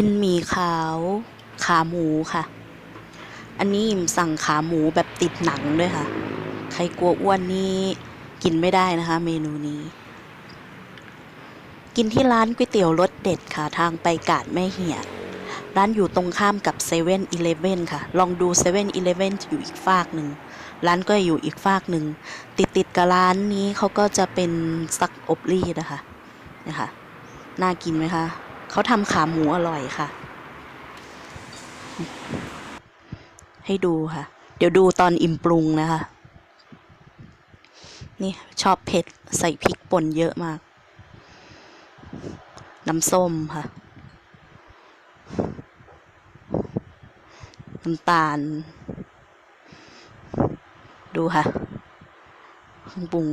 กินหมี่ขาว ขาหมูค่ะ อันนี้อิ่มสั่งขาหมูแบบติดหนังด้วยค่ะ ใครกลัวอ้วนนี่กินไม่ได้นะคะ เมนูนี้ กินที่ร้านก๋วยเตี๋ยวรสเด็ดค่ะ ทางไปกาดแม่เหี่ยร้านอยู่ตรงข้ามกับเซเว่นอีเลฟเว่นค่ะ ลองดูเซเว่นอีเลฟเว่นอยู่อีกฝากหนึ่ง ร้านก็อยู่อีกฝากหนึ่ง ติดติดกับร้านนี้เขาก็จะเป็นซักอบรีดนะคะนะคะ น่ากินไหมคะ เขาทำขาหมูอร่อยค่ะ ให้ดูค่ะ เดี๋ยวดูตอนอิ่มปรุงนะคะ นี่ชอบเผ็ดใส่พริกป่นเยอะมาก น้ำส้มค่ะ น้ำตาล ดูค่ะเครื่องปรุง